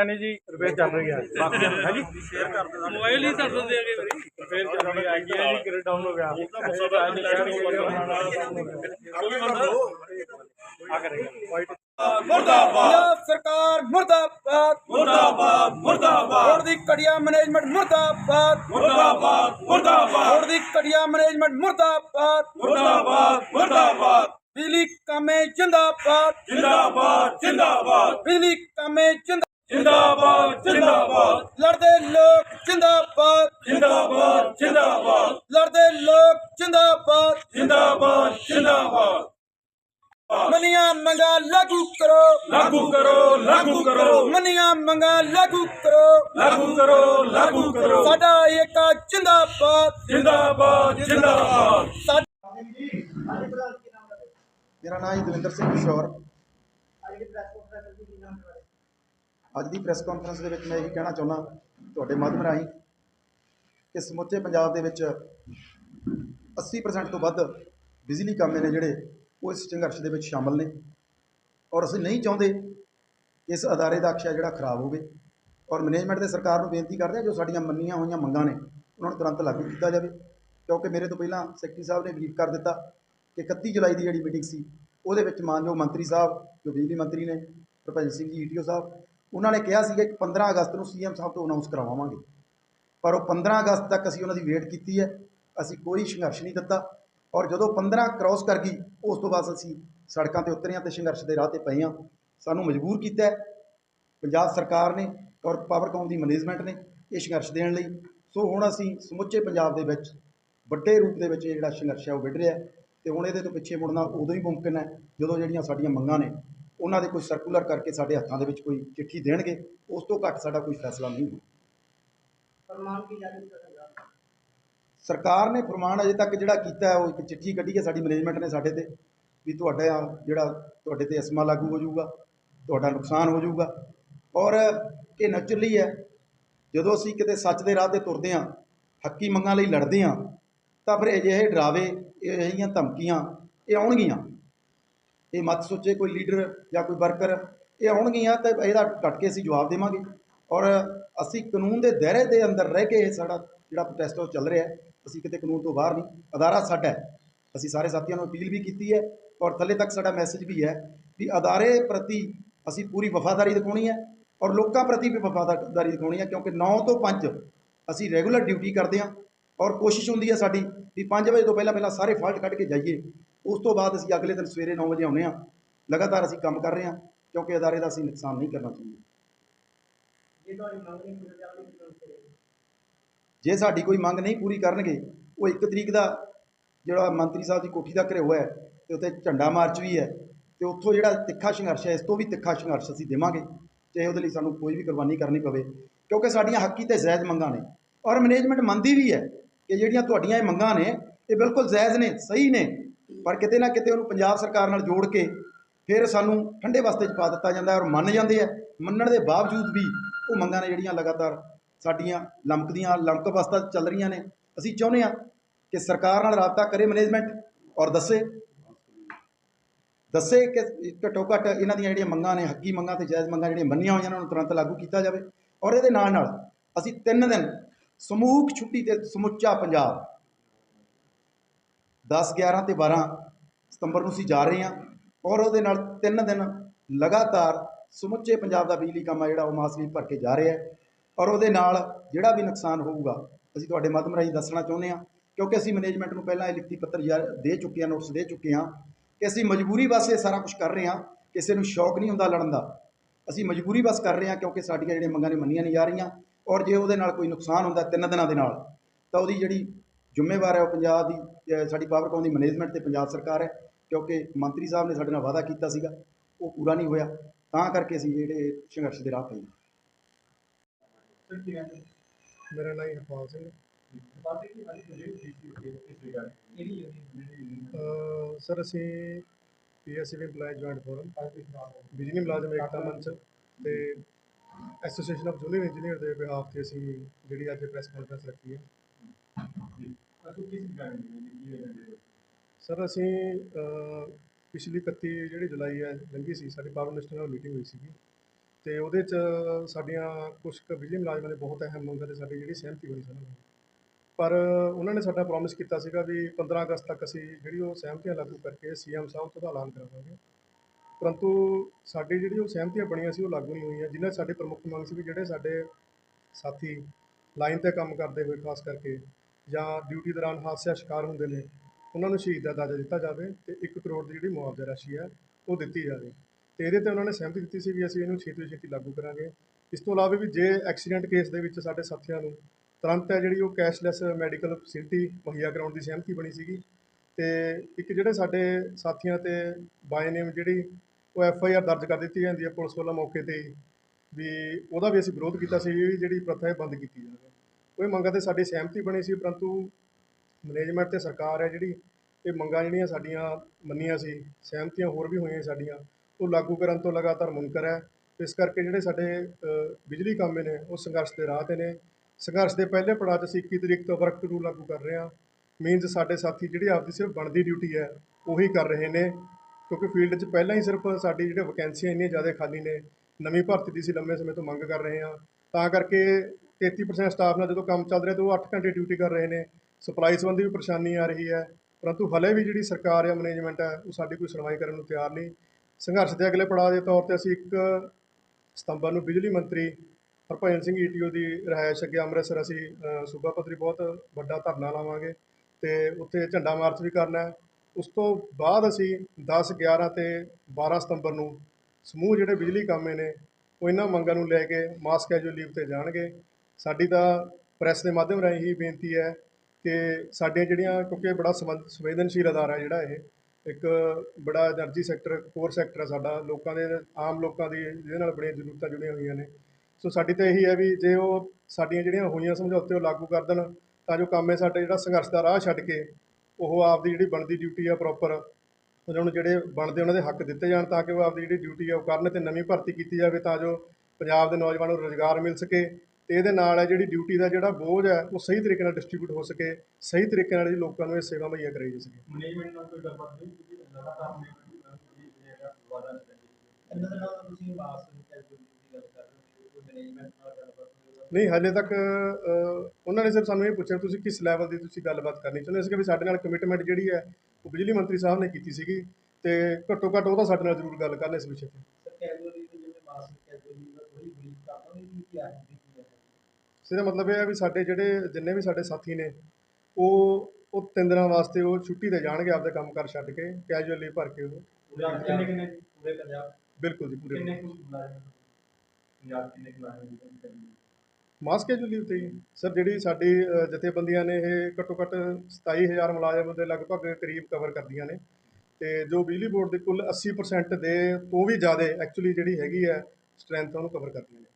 ਹੈ ਨਹੀਂ ਜੀ ਰਿਪੇਅਰ ਚੱਲ ਰਹੀ। ਹੈ ਬਾਕੀ ਹੈ ਜੀ ਮੋਬਾਈਲ ਹੀ ਦੱਸ ਦਿੰਦੇ ਅਗੇ ਵਾਰੀ। ਰਿਪੇਅਰ ਚੱਲ ਰਹੀ ਹੈ ਗਿਆ। ਜੀ ਕਿਰੇ ਡਾਊਨ ਹੋ ਗਿਆ ਆ ਕਰੇਗਾ ਪੰਜਾਬ ਸਰਕਾਰ ਮੁਰਦਾਬਾਦ। ਮੁਰਦਾਬਾਦ ਮੁਰਦਾਬਾਦ। ਦੀ ਕੜੀਆ ਮੈਨੇਜਮੈਂਟ ਮੁਰਦਾਬਾਦ। ਮੁਰਦਾਬਾਦ ਮੁਰਦਾਬਾਦ। ਦੀ ਕੜੀਆ ਮੈਨੇਜਮੈਂਟ ਮੁਰਦਾਬਾਦ। ਮੁਰਦਾਬਾਦ ਮੁਰਦਾਬਾਦ। ਬਿਜਲੀ ਕਾਮੇ ਜਿੰਦਾਬਾਦ। ਜਿੰਦਾਬਾਦ ਜਿੰਦਾਬਾਦ। ਬਿਜਲੀ ਕਾਮੇ ਜਿੰਦਾਬਾਦ। ਜਿੰਦਾਬਾਦ ਲੜਦੇ ਲੋਕ ਜਿੰਦਾਬਾਦ। ਜਿੰਦਾਬਾਦ ਜਿੰਦਾਬਾਦ। ਲੜਦੇ ਲੋਕ ਜਿੰਦਾਬਾਦ। ਜਿੰਦਾਬਾਦ ਜਿੰਦਾਬਾਦ। ਮਨੀਆਂ ਮੰਗਾ ਲਾਗੂ ਕਰੋ। ਲਾਗੂ ਕਰੋ ਲਾਗੂ ਕਰੋ। ਮਨੀਆਂ ਮੰਗਾ ਲਾਗੂ ਕਰੋ। ਲਾਗੂ ਕਰੋ ਲਾਗੂ ਕਰੋ। ਸਾਡਾ ਏਕਾ ਜਿੰਦਾਬਾਦ। ਜਿੰਦਾਬਾਦ ਜਿੰਦਾਬਾਦ। ਮੇਰਾ ਨਾਮ ਹੈ ਦਵਿੰਦਰ ਸਿੰਘ ਕਿਸ਼ੋਰ। ਅੱਜ ਦੀ ਪ੍ਰੈਸ ਕਾਨਫਰੰਸ ਦੇ ਵਿੱਚ ਮੈਂ ਇਹੀ ਕਹਿਣਾ ਚਾਹੁੰਦਾ ਤੁਹਾਡੇ ਮਾਧਿਅਮ ਰਾਹੀਂ ਕਿ ਸਮੁੱਚੇ ਪੰਜਾਬ ਦੇ ਵਿੱਚ 80% ਤੋਂ ਵੱਧ ਬਿਜਲੀ ਕਾਮੇ ਨੇ ਜਿਹੜੇ ਉਹ ਇਸ ਸੰਘਰਸ਼ ਦੇ ਵਿੱਚ ਸ਼ਾਮਲ ਨੇ ਔਰ ਅਸੀਂ ਨਹੀਂ ਚਾਹੁੰਦੇ ਇਸ ਅਦਾਰੇ ਦਾ ਅਕਸ਼ਾ ਜਿਹੜਾ ਖਰਾਬ ਹੋਵੇ ਔਰ ਮੈਨੇਜਮੈਂਟ ਦੇ ਸਰਕਾਰ ਨੂੰ ਬੇਨਤੀ ਕਰਦੇ ਹਾਂ ਜੋ ਸਾਡੀਆਂ ਮੰਨੀਆਂ ਹੋਈਆਂ ਮੰਗਾਂ ਨੇ ਉਹਨਾਂ ਨੂੰ ਤੁਰੰਤ ਲਾਗੂ ਕੀਤਾ ਜਾਵੇ ਕਿਉਂਕਿ ਮੇਰੇ ਤੋਂ ਪਹਿਲਾਂ ਸੈਕਟਰੀ ਸਾਹਿਬ ਨੇ ਬਰੀਫ ਕਰ ਦਿੱਤਾ ਕਿ 31 ਜੁਲਾਈ ਦੀ ਜਿਹੜੀ ਮੀਟਿੰਗ ਸੀ ਉਹਦੇ ਵਿੱਚ ਮਾਨਯੋਗ ਮੰਤਰੀ ਸਾਹਿਬ ਜੋ ਬਿਜਲੀ ਮੰਤਰੀ ਨੇ, ਭੁਪਿੰਦਰ ਸਿੰਘ ਜੀ ਈਟੀਓ ਸਾਹਿਬ ਉਹਨਾਂ ਨੇ ਕਿਹਾ ਸੀਗਾ ਕਿ 15 ਅਗਸਤ ਨੂੰ ਸੀਐਮ ਸਾਹਿਬ ਤੋਂ ਅਨਾਉਂਸ ਕਰਵਾਵਾਂਗੇ ਪਰ ਉਹ 15 ਅਗਸਤ ਤੱਕ ਅਸੀਂ ਉਹਨਾਂ ਦੀ ਵੇਟ ਕੀਤੀ ਹੈ। ਅਸੀਂ ਕੋਈ ਸੰਘਰਸ਼ ਨਹੀਂ ਦਿੱਤਾ। ਔਰ ਜਦੋਂ 15 ਕ੍ਰਾਸ ਕਰ ਗਈ, ਉਸ ਤੋਂ ਬਾਅਦ ਅਸੀਂ ਸੜਕਾਂ ਤੇ ਉਤਰੇ ਹਾਂ ਤੇ ਸੰਘਰਸ਼ ਦੇ ਰਾਹ ਤੇ ਪਏ ਹਾਂ। ਸਾਨੂੰ ਮਜਬੂਰ ਕੀਤਾ ਪੰਜਾਬ ਸਰਕਾਰ ਨੇ ਔਰ ਪਾਵਰਕਾਮ ਦੀ ਮੈਨੇਜਮੈਂਟ ਨੇ ਇਹ ਸੰਘਰਸ਼ ਦੇਣ ਲਈ। ਸੋ ਹੁਣ ਅਸੀਂ ਸਮੁੱਚੇ ਪੰਜਾਬ ਦੇ ਵਿੱਚ, ਵੱਡੇ ਰੂਪ ਦੇ ਵਿੱਚ ਇਹ ਜਿਹੜਾ ਸੰਘਰਸ਼ ਹੈ ਉਹ ਵਿੱਢ ਰਿਹਾ ਹੈ। ਤੇ ਹੁਣ ਇਹਦੇ ਤੋਂ ਪਿੱਛੇ ਮੁੜਨਾ ਉਦੋਂ ਹੀ ਮੁਮਕਿਨ ਹੈ, ਜਦੋਂ ਜਿਹੜੀਆਂ ਸਾਡੀਆਂ ਮੰਗਾਂ ਨੇ। ਉਹਨਾਂ ਦੇ ਕੋਈ ਸਰਕੂਲਰ ਕਰਕੇ ਸਾਡੇ ਹੱਥਾਂ ਦੇ ਵਿੱਚ ਕੋਈ ਚਿੱਠੀ ਦੇਣਗੇ ਉਸ ਤੋਂ ਘੱਟ ਸਾਡਾ ਕੋਈ ਫੈਸਲਾ ਨਹੀਂ ਹੋਊ। ਸਰਕਾਰ ਨੇ ਫਰਮਾਨ ਅਜੇ ਤੱਕ ਜਿਹੜਾ ਕੀਤਾ ਉਹ ਇੱਕ ਚਿੱਠੀ ਕੱਢੀ ਹੈ ਸਾਡੀ ਮੈਨੇਜਮੈਂਟ ਨੇ ਸਾਡੇ ਤੇ ਵੀ ਤੁਹਾਡਾ ਜਿਹੜਾ ਤੁਹਾਡੇ ਤੇ ਅਸਮਾ ਲਾਗੂ ਹੋ ਜਾਊਗਾ ਤੁਹਾਡਾ ਨੁਕਸਾਨ ਹੋ ਜਾਊਗਾ। ਔਰ ਇਹ ਨੈਚੁਰਲੀ ਹੈ ਜਦੋਂ ਅਸੀਂ ਕਿਤੇ ਸੱਚ ਦੇ ਰਾਹ ਤੇ ਤੁਰਦੇ ਹਾਂ ਹੱਕੀ ਮੰਗਾਂ ਲਈ ਲੜਦੇ ਹਾਂ ਤਾਂ ਫਿਰ ਅਜਿਹੇ ਡਰਾਵੇ ਇਹ ਅਜਿਹੀਆਂ ਧਮਕੀਆਂ ਇਹ ਆਉਣਗੀਆਂ। ਇਹ ਮਤ ਸੋਚੇ ਕੋਈ ਲੀਡਰ ਜਾਂ ਕੋਈ ਵਰਕਰ, ਇਹ ਆਉਣਗੀਆਂ ਤਾਂ ਇਹਦਾ ਡਟ ਕੇ ਅਸੀਂ ਜਵਾਬ ਦੇਵਾਂਗੇ। ਔਰ ਅਸੀਂ ਕਾਨੂੰਨ ਦੇ ਦਾਇਰੇ ਦੇ ਅੰਦਰ ਰਹਿ ਕੇ ਸਾਡਾ ਜਿਹੜਾ ਪ੍ਰੋਟੈਸਟ ਉਹ ਚੱਲ ਰਿਹਾ ਅਸੀਂ ਕਿਤੇ ਕਾਨੂੰਨ ਤੋਂ ਬਾਹਰ ਨਹੀਂ। ਅਦਾਰਾ ਸਾਡਾ ਅਸੀਂ ਸਾਰੇ ਸਾਥੀਆਂ ਨੂੰ ਅਪੀਲ ਵੀ ਕੀਤੀ ਹੈ ਔਰ ਥੱਲੇ ਤੱਕ ਸਾਡਾ ਮੈਸੇਜ ਵੀ ਹੈ ਵੀ ਅਦਾਰੇ ਪ੍ਰਤੀ ਅਸੀਂ ਪੂਰੀ ਵਫਾਦਾਰੀ ਦਿਖਾਉਣੀ ਹੈ ਔਰ ਲੋਕਾਂ ਪ੍ਰਤੀ ਵੀ ਵਫਾਦਾਰੀ ਦਿਖਾਉਣੀ ਹੈ ਕਿਉਂਕਿ 9 ਤੋਂ 5 ਅਸੀਂ ਰੈਗੂਲਰ ਡਿਊਟੀ ਕਰਦੇ ਹਾਂ ਔਰ ਕੋਸ਼ਿਸ਼ ਹੁੰਦੀ ਹੈ ਸਾਡੀ ਵੀ 5 ਵਜੇ ਤੋਂ ਪਹਿਲਾਂ ਪਹਿਲਾਂ ਸਾਰੇ ਫਾਲਟ ਕੱਢ ਕੇ ਜਾਈਏ। ਉਸ ਤੋਂ ਬਾਅਦ ਅਸੀਂ ਅਗਲੇ ਦਿਨ ਸਵੇਰੇ 9 ਵਜੇ ਆਉਂਦੇ ਹਾਂ। ਲਗਾਤਾਰ ਅਸੀਂ ਕੰਮ ਕਰ ਰਹੇ ਹਾਂ ਕਿਉਂਕਿ ਅਦਾਰੇ ਦਾ ਅਸੀਂ ਨੁਕਸਾਨ ਨਹੀਂ ਕਰਨਾ ਚਾਹੁੰਦੇ। ਜੇ ਸਾਡੀ ਕੋਈ ਮੰਗ ਨਹੀਂ ਪੂਰੀ ਕਰਨਗੇ ਉਹ 1 ਤਰੀਕ ਦਾ ਜਿਹੜਾ ਮੰਤਰੀ ਸਾਹਿਬ ਦੀ ਕੋਠੀ ਦਾ ਘਿਰਿਆ ਹੋਇਆ ਹੈ ਤੇ ਉੱਤੇ ਝੰਡਾ ਮਾਰਚ ਵੀ ਹੈ ਤੇ ਉੱਥੋਂ ਜਿਹੜਾ ਤਿੱਖਾ ਸੰਘਰਸ਼ ਹੈ ਇਸ ਤੋਂ ਵੀ ਤਿੱਖਾ ਸੰਘਰਸ਼ ਅਸੀਂ ਦੇਵਾਂਗੇ ਚਾਹੇ ਉਹਦੇ ਲਈ ਸਾਨੂੰ ਕੋਈ ਵੀ ਕੁਰਬਾਨੀ ਕਰਨੀ ਪਵੇ ਕਿਉਂਕਿ ਸਾਡੀਆਂ ਹੱਕੀ ਤੇ ਜਾਇਜ਼ ਮੰਗਾਂ ਨੇ। ਔਰ ਮੈਨੇਜਮੈਂਟ ਮੰਨਦੀ ਵੀ ਹੈ ਕਿ ਜਿਹੜੀਆਂ ਤੁਹਾਡੀਆਂ ਇਹ ਮੰਗਾਂ ਨੇ ਇਹ ਬਿਲਕੁਲ ਜਾਇਜ਼ ਨੇ ਸਹੀ ਨੇ। ਪਰ ਕਿਤੇ ਨਾ ਕਿਤੇ ਉਹਨੂੰ ਪੰਜਾਬ ਸਰਕਾਰ ਨਾਲ ਜੋੜ ਕੇ ਫਿਰ ਸਾਨੂੰ ਠੰਡੇ ਵਾਸਤੇ ਚ ਪਾ ਦਿੱਤਾ ਜਾਂਦਾ ਔਰ ਮੰਨ ਜਾਂਦੇ ਆ। ਮੰਨਣ ਦੇ ਬਾਵਜੂਦ ਵੀ ਉਹ ਮੰਗਾਂ ਨੇ ਜਿਹੜੀਆਂ ਲਗਾਤਾਰ ਸਾਡੀਆਂ ਲਮਕਦੀਆਂ, ਲਮਕ ਅਵਸਥਾ ਚੱਲ ਰਹੀਆਂ ਨੇ। ਅਸੀਂ ਚਾਹੁੰਦੇ ਹਾਂ ਕਿ ਸਰਕਾਰ ਨਾਲ ਰਾਬਤਾ ਕਰੇ ਮੈਨੇਜਮੈਂਟ ਔਰ ਦੱਸੇ। ਦੱਸੇ ਕਿ ਘੱਟੋ ਘੱਟ ਇਹਨਾਂ ਦੀਆਂ ਜਿਹੜੀਆਂ ਮੰਗਾਂ ਨੇ, ਹੱਕੀ ਮੰਗਾਂ ਤੇ ਜਾਇਜ਼ ਮੰਗਾਂ ਜਿਹੜੀਆਂ ਮੰਨੀਆਂ ਹੋਈਆਂ ਉਹਨਾਂ ਨੂੰ ਤੁਰੰਤ ਲਾਗੂ ਕੀਤਾ ਜਾਵੇ। ਔਰ ਇਹਦੇ ਨਾਲ ਨਾਲ ਅਸੀਂ ਤਿੰਨ ਦਿਨ ਸਮੂਹਕ ਛੁੱਟੀ ਤੇ ਸਮੁੱਚਾ ਪੰਜਾਬ 10 11 ਤੇ 12 ਸਤੰਬਰ ਨੂੰ ਅਸੀਂ ਜਾ ਰਹੇ ਹਾਂ ਔਰ ਉਹਦੇ ਨਾਲ ਤਿੰਨ ਦਿਨ ਲਗਾਤਾਰ ਸਮੁੱਚੇ ਪੰਜਾਬ ਦਾ ਬਿਜਲੀ ਕੰਮ ਆ ਜਿਹੜਾ ਉਹ ਮਾਸ ਵੀ ਭਰ ਕੇ ਜਾ ਰਿਹਾ ਹੈ ਔਰ ਉਹਦੇ ਨਾਲ ਜਿਹੜਾ ਵੀ ਨੁਕਸਾਨ ਹੋਊਗਾ ਅਸੀਂ ਤੁਹਾਡੇ ਮਾਧਿਅਮ ਰਾਹੀਂ ਦੱਸਣਾ ਚਾਹੁੰਦੇ ਹਾਂ ਕਿਉਂਕਿ ਅਸੀਂ ਮੈਨੇਜਮੈਂਟ ਨੂੰ ਪਹਿਲਾਂ ਇਹ ਲਿਖਤੀ ਪੱਤਰ ਯਾਰ ਦੇ ਚੁੱਕੇ ਹਾਂ ਨੋਟਿਸ ਦੇ ਚੁੱਕੇ ਹਾਂ ਕਿ ਅਸੀਂ ਮਜਬੂਰੀ ਬਸ ਇਹ ਸਾਰਾ ਕੁਝ ਕਰ ਰਹੇ ਹਾਂ, ਕਿਸੇ ਨੂੰ ਸ਼ੌਕ ਨਹੀਂ ਹੁੰਦਾ ਲੜਨ ਦਾ। ਅਸੀਂ ਮਜਬੂਰੀ ਬਸ ਕਰ ਰਹੇ ਹਾਂ ਕਿਉਂਕਿ ਸਾਡੀਆਂ ਜਿਹੜੀਆਂ ਮੰਗਾਂ ਨੇ ਮੰਨੀਆਂ ਨਹੀਂ ਜਾ ਰਹੀਆਂ ਔਰ ਜੇ ਉਹਦੇ ਨਾਲ ਕੋਈ ਨੁਕਸਾਨ ਹੁੰਦਾ ਤਿੰਨ ਦਿਨਾਂ ਦੇ ਨਾਲ ਤਾਂ ਉਹਦੀ ਜਿਹੜੀ ਜ਼ਿੰਮੇਵਾਰ ਹੈ ਉਹ ਪੰਜਾਬ ਦੀ ਸਾਡੀ ਪਾਵਰਕਾਮ ਦੀ ਮੈਨੇਜਮੈਂਟ ਤੇ ਪੰਜਾਬ ਸਰਕਾਰ ਹੈ ਕਿਉਂਕਿ ਮੰਤਰੀ ਸਾਹਿਬ ਨੇ ਸਾਡੇ ਨਾਲ ਵਾਅਦਾ ਕੀਤਾ ਸੀਗਾ ਉਹ ਪੂਰਾ ਨਹੀਂ ਹੋਇਆ ਤਾਂ ਕਰਕੇ ਅਸੀਂ ਜਿਹੜੇ ਸੰਘਰਸ਼ ਦੇ ਰਾਹ ਪਏ ਹਾਂ। ਮੇਰਾ ਨਾਮ ਹਰਪਾਲ ਸਿੰਘ ਸਰ ਅਸੀਂ ਪੀਐਸਸੀਬੀ EMPLOYE ਜੁਆਇੰਟ ਫੋਰਮ ਬਿਜਲੀ ਮੁਲਾਜ਼ਮ ਏਕਤਾ ਮੰਚ ਤੇ ਐਸੋਸੀਏਸ਼ਨ ਆਫ ਜੂਨੀਅਰ ਇੰਜੀਨੀਅਰ ਦੇ ਬਿਹਾਫ ਤੇ ਅਸੀਂ ਜਿਹੜੀ ਅੱਜ ਪ੍ਰੈਸ ਕਾਨਫਰੰਸ ਰੱਖੀ ਹੈ। ਸਰ, ਅਸੀਂ ਪਿਛਲੀ 31 ਜਿਹੜੀ ਜੁਲਾਈ ਹੈ, ਲੰਘੀ ਸੀ, ਸਾਡੀ ਪਾਵਰ ਮਿਨਿਸਟਰ ਨਾਲ ਮੀਟਿੰਗ ਹੋਈ ਸੀਗੀ। ਤੇ ਉਹਦੇ 'ਚ ਸਾਡੀਆਂ ਕੁਝ ਕੁ ਬਿਜਲੀ ਮੁਲਾਜ਼ਮਾਂ ਨੇ ਬਹੁਤ ਅਹਿਮ ਮੰਗਾਂ ਤੇ ਸਾਡੀ ਜਿਹੜੀ ਸਹਿਮਤੀ ਹੋਈ ਸੀ ਉਹਨਾਂ ਨਾਲ। ਪਰ ਉਹਨਾਂ ਨੇ ਸਾਡਾ ਪ੍ਰੋਮਿਸ ਕੀਤਾ ਸੀਗਾ ਵੀ 15 ਅਗਸਤ ਤੱਕ ਅਸੀਂ ਜਿਹੜੀ ਉਹ ਸਹਿਮਤੀਆਂ ਲਾਗੂ ਕਰਕੇ ਸੀਐਮ ਸਾਹਿਬ ਤੋਂ ਦਾ ਐਲਾਨ ਕਰਾਵਾਂਗੇ। ਪਰੰਤੂ ਸਾਡੀ ਜਿਹੜੀ ਉਹ ਸਹਿਮਤੀਆਂ ਬਣੀਆਂ ਸੀ, ਉਹ ਲਾਗੂ ਨਹੀਂ ਹੋਈਆਂ। ਜਿਨ੍ਹਾਂ 'ਚ ਸਾਡੇ ਪ੍ਰਮੁੱਖ ਮੰਗ ਸੀ ਵੀ ਜਿਹੜੇ ਸਾਡੇ ਸਾਥੀ ਲਾਈਨ ਤੇ ਕੰਮ ਕਰਦੇ ਹੋਏ, ਖਾਸ ਕਰਕੇ ਜਾਂ ਡਿਊਟੀ ਦੌਰਾਨ ਹਾਦਸਿਆਂ ਸ਼ਿਕਾਰ ਹੁੰਦੇ ਨੇ, ਉਹਨਾਂ ਨੂੰ ਸ਼ਹੀਦ ਦਾ ਦਰਜਾ ਦਿੱਤਾ ਜਾਵੇ ਤੇ 1 ਕਰੋੜ ਦੀ ਜਿਹੜੀ ਮੁਆਵਜ਼ਾ ਰਾਸ਼ੀ ਹੈ, ਉਹ ਦਿੱਤੀ ਜਾਵੇ। ਤੇ ਇਹਦੇ ਤੇ ਉਹਨਾਂ ਨੇ ਸਹਿਮਤੀ ਦਿੱਤੀ ਸੀ ਵੀ ਅਸੀਂ ਇਹਨੂੰ ਛੇਤੀ ਤੋਂ ਛੇਤੀ ਲਾਗੂ ਕਰਾਂਗੇ। ਇਸ ਤੋਂ ਇਲਾਵਾ ਵੀ ਜੇ ਐਕਸੀਡੈਂਟ ਕੇਸ ਦੇ ਵਿੱਚ ਸਾਡੇ ਸਾਥੀਆਂ ਨੂੰ ਤੁਰੰਤ ਹੈ ਜਿਹੜੀ ਉਹ ਕੈਸ਼ਲੈਸ ਮੈਡੀਕਲ ਫੈਸਿਲਿਟੀ ਮੁਹੱਈਆ ਕਰਾਉਣ ਦੀ ਸਹਿਮਤੀ ਬਣੀ ਸੀਗੀ। ਤੇ ਇੱਕ ਜਿਹੜੇ ਸਾਡੇ ਸਾਥੀਆਂ ਤੇ ਬਾਏ ਨੇਮ ਜਿਹੜੀ ਉਹ ਐਫ ਆਈ ਆਰ ਦਰਜ ਕਰ ਦਿੱਤੀ ਜਾਂਦੀ ਹੈ ਪੁਲਿਸ ਵੱਲੋਂ ਮੌਕੇ ਤੇ ਹੀ, ਵੀ ਉਹਦਾ ਵੀ ਅਸੀਂ ਵਿਰੋਧ ਕੀਤਾ ਸੀ ਵੀ ਜਿਹੜੀ ਪ੍ਰਥਾ ਹੈ ਬੰਦ ਕੀਤੀ ਜਾਵੇ। ਉਹ ਇਹ ਮੰਗਾਂ ਤੇ ਸਾਡੀ ਸਹਿਮਤੀ ਬਣੀ ਸੀ, ਪਰੰਤੂ ਮੈਨੇਜਮੈਂਟ ਤੇ ਸਰਕਾਰ ਹੈ ਜਿਹੜੀ ਇਹ ਮੰਗਾਂ ਜਿਹੜੀਆਂ ਸਾਡੀਆਂ ਮੰਨੀਆਂ ਸੀ, ਸਹਿਮਤੀਆਂ ਹੋਰ ਵੀ ਹੋਈਆਂ ਸਾਡੀਆਂ, ਉਹ ਲਾਗੂ ਕਰਨ ਤੋਂ ਲਗਾਤਾਰ ਮੁਨਕਰ ਹੈ। ਇਸ ਕਰਕੇ ਜਿਹੜੇ ਸਾਡੇ ਬਿਜਲੀ ਕਾਮੇ ਨੇ, ਉਹ ਸੰਘਰਸ਼ ਦੇ ਰਾਹ ਤੇ ਨੇ। ਸੰਘਰਸ਼ ਦੇ ਪਹਿਲੇ ਪੜਾਅ 'ਚ ਅਸੀਂ 21 ਤਰੀਕ ਤੋਂ ਵਰਕ ਟੂ ਲਾਗੂ ਕਰ ਰਹੇ ਹਾਂ। ਮੀਨਸ ਸਾਡੇ ਸਾਥੀ ਜਿਹੜੀ ਆਪਦੀ ਸਿਰਫ ਬਣਦੀ ਡਿਊਟੀ ਹੈ, ਉਹੀ ਕਰ ਰਹੇ ਨੇ। ਕਿਉਂਕਿ ਫੀਲਡ 'ਚ ਪਹਿਲਾਂ ਹੀ ਸਿਰਫ ਸਾਡੀ ਜਿਹੜੇ ਵੈਕੈਂਸੀਆਂ ਇੰਨੀਆਂ ਜ਼ਿਆਦਾ ਖਾਲੀ ਨੇ, ਨਵੀਂ ਭਰਤੀ ਦੀ ਸੀ ਲੰਮੇ ਸਮੇਂ ਤੋਂ ਮੰਗ ਕਰ ਰਹੇ ਹਾਂ। ਤਾਂ ਕਰਕੇ 33% ਸਟਾਫ ਨਾਲ ਜਦੋਂ ਕੰਮ ਚੱਲ ਰਿਹਾ ਤਾਂ ਉਹ 8 ਘੰਟੇ ਡਿਊਟੀ ਕਰ ਰਹੇ ਨੇ। ਸਪਲਾਈ ਸੰਬੰਧੀ ਵੀ ਪਰੇਸ਼ਾਨੀ ਆ ਰਹੀ ਹੈ, ਪਰੰਤੂ ਹਲੇ ਵੀ ਜਿਹੜੀ ਸਰਕਾਰ ਜਾਂ ਮੈਨੇਜਮੈਂਟ ਹੈ ਉਹ ਸਾਡੀ ਕੋਈ ਸੁਣਵਾਈ ਕਰਨ ਨੂੰ ਤਿਆਰ ਨਹੀਂ। ਸੰਘਰਸ਼ ਦੇ ਅਗਲੇ ਪੜਾਅ ਦੇ ਤੌਰ ਤੇ ਅਸੀਂ ਇੱਕ ਸਤੰਬਰ ਨੂੰ ਬਿਜਲੀ ਮੰਤਰੀ ਹਰਭਜਨ ਸਿੰਘ ਈਟੀਓ ਦੀ ਰਿਹਾਇਸ਼ ਅੱਗੇ ਅੰਮ੍ਰਿਤਸਰ ਅਸੀਂ ਸੂਬਾ ਪੱਧਰੀ ਬਹੁਤ ਵੱਡਾ ਧਰਨਾ ਲਾਵਾਂਗੇ ਤੇ ਉੱਥੇ ਝੰਡਾ ਮਾਰਚ ਵੀ ਕਰਨਾ ਹੈ। ਉਸ ਤੋਂ ਬਾਅਦ ਅਸੀਂ 10 11 ਤੇ 12 ਸਤੰਬਰ ਨੂੰ ਸਮੂਹ ਜਿਹੜੇ ਬਿਜਲੀ ਕਾਮੇ ਨੇ ਉਹ ਇਹਨਾਂ ਮੰਗਾਂ ਨੂੰ ਲੈ ਕੇ ਮਾਸ ਕੈਜੂਅਲ ਲੀਵ ਤੇ ਜਾਣਗੇ। ਸਾਡੀ ਤਾਂ ਪ੍ਰੈਸ ਦੇ ਮਾਧਿਅਮ ਰਾਹੀਂ ਹੀ ਬੇਨਤੀ ਹੈ ਕਿ ਸਾਡੇ ਜਿਹੜੀਆਂ, ਕਿਉਂਕਿ ਬੜਾ ਸੰਵੇਦਨਸ਼ੀਲ ਅਦਾਰਾ ਹੈ ਜਿਹੜਾ ਇਹ, ਇੱਕ ਬੜਾ ਐਨਰਜੀ ਸੈਕਟਰ ਕੋਰ ਸੈਕਟਰ ਹੈ ਸਾਡਾ। ਲੋਕਾਂ ਦੇ, ਆਮ ਲੋਕਾਂ ਦੀ, ਜਿਹਦੇ ਨਾਲ ਬੜੀਆਂ ਜ਼ਰੂਰਤਾਂ ਜੁੜੀਆਂ ਹੋਈਆਂ ਨੇ। ਸੋ ਸਾਡੀ ਤਾਂ ਇਹੀ ਹੈ ਵੀ ਜੇ ਉਹ ਸਾਡੀਆਂ ਜਿਹੜੀਆਂ ਹੋਈਆਂ ਸਮਝੌਤੇ ਉਹ ਲਾਗੂ ਕਰ ਦੇਣ, ਤਾਂ ਜੋ ਕੰਮ ਹੈ ਸਾਡੇ ਜਿਹੜਾ ਸੰਘਰਸ਼ ਦਾ ਰਾਹ ਛੱਡ ਕੇ ਉਹ ਆਪਦੀ ਜਿਹੜੀ ਬਣਦੀ ਡਿਊਟੀ ਆ ਪ੍ਰੋਪਰ ਉਹਨਾਂ ਨੂੰ ਜਿਹੜੇ ਬਣਦੇ ਉਹਨਾਂ ਦੇ ਹੱਕ ਦਿੱਤੇ ਜਾਣ ਤਾਂ ਕਿ ਉਹ ਆਪਦੀ ਜਿਹੜੀ ਡਿਊਟੀ ਹੈ ਉਹ ਕਰਨ ਤੇ ਨਵੀਂ ਭਰਤੀ ਕੀਤੀ ਜਾਵੇ ਤਾਂ ਜੋ ਪੰਜਾਬ ਦੇ ਨੌਜਵਾਨਾਂ ਨੂੰ ਰੁਜ਼ਗਾਰ ਮਿਲ ਸਕੇ ਤੇ ਇਹਦੇ ਨਾਲ ਹੈ ਜਿਹੜੀ ਡਿਊਟੀ ਦਾ ਜਿਹੜਾ ਬੋਝ ਹੈ ਉਹ ਸਹੀ ਤਰੀਕੇ ਨਾਲ ਡਿਸਟ੍ਰੀਬਿਊਟ ਹੋ ਸਕੇ, ਸਹੀ ਤਰੀਕੇ ਨਾਲ ਜਿਹੜੀ ਲੋਕਾਂ ਨੂੰ ਇਹ ਸੇਵਾ ਮੁਹੱਈਆ ਕਰਾਈ ਜਾ ਸਕੇ। ਮੈਨੇਜਮੈਂਟ ਨਾਲ ਕੋਈ ਗੱਲਬਾਤ ਨਹੀਂ ਕੀਤੀ? ਲਗਾਤਾਰ ਮੈਨੇਜਮੈਂਟ ਨਾਲ ਕੋਈ ਜਿਹੜਾ ਵਾਦਾ ਇਹਨਾਂ ਦੇ ਨਾਲ ਤੁਸੀਂ ਮਾਸ ਦੀ ਗੱਲ ਕਰ ਰਹੇ ਹੋ ਮੈਨੇਜਮੈਂਟ ਨਾਲ ਗੱਲਬਾਤ ਨਹੀਂ ਹਲੇ ਤੱਕ ਉਹਨਾਂ ਨੇ ਸਿਰਫ ਸਾਨੂੰ ਇਹ ਪੁੱਛਿਆ ਤੁਸੀਂ ਕਿਸ ਲੈਵਲ ਦੀ ਤੁਸੀਂ ਗੱਲਬਾਤ ਕਰਨੀ ਚਾਹੁੰਦੇ ਸੀ ਕਿ ਵੀ ਸਾਡੇ ਨਾਲ ਕਮਿਟਮੈਂਟ ਜਿਹੜੀ ਹੈ ਉਹ ਬਿਜਲੀ ਮੰਤਰੀ ਸਾਹਿਬ ਨੇ ਕੀਤੀ ਸੀਗੀ ਤੇ ਘੱਟੋ ਘੱਟ ਉਹ ਤਾਂ ਸਾਡੇ ਨਾਲ ਜ਼ਰੂਰ ਗੱਲ ਕਰਨ ਇਸ ਵਿਸ਼ੇ ਤੇ। ਸਰ ਮਤਲਬ ਇਹ ਹੈ ਵੀ ਸਾਡੇ ਜਿਹੜੇ ਜਿੰਨੇ ਵੀ ਸਾਡੇ ਸਾਥੀ ਨੇ ਉਹ ਉਹ ਤਿੰਨ ਦਿਨਾਂ ਵਾਸਤੇ ਉਹ ਛੁੱਟੀ ਤੇ ਜਾਣਗੇ ਆਪਦੇ ਕੰਮ ਕਰ ਛੱਡ ਕੇ ਕੈਜੂਅਲ ਭਰ ਕੇ ਉਹ। ਕਿੰਨੇ ਕਿੰਨੇ ਪੂਰੇ ਪੰਜਾਬ? ਬਿਲਕੁਲ ਜੀ ਪੂਰੇ ਕਿੰਨੇ ਕੁ ਮੁਲਾਜ਼ਮ ਪੰਜਾਬ ਕਿੰਨੇ ਦੀ ਮਾਸ ਕੈਜੂਅਲ ਲੀਵ ਤੇ ਹੀ ਸਰ ਜਿਹੜੀ ਸਾਡੀ ਅ, ਜਥੇਬੰਦੀਆਂ ਨੇ ਇਹ ਘੱਟੋ ਘੱਟ 27000 ਮੁਲਾਜ਼ਮ ਦੇ ਲਗਭਗ ਕਰੀਬ ਕਵਰ ਕਰਦੀਆਂ ਨੇ। ਤੇ ਜੋ ਬਿਜਲੀ ਬੋਰਡ ਦੇ ਕੁੱਲ 80% ਦੇ ਤੋਂ ਵੀ ਜ਼ਿਆਦਾ ਐਕਚੁਅਲੀ ਜਿਹੜੀ ਹੈਗੀ ਹੈ ਸਟਰੈਂਥ ਉਹਨੂੰ ਕਵਰ ਕਰਦੀਆਂ ਨੇ।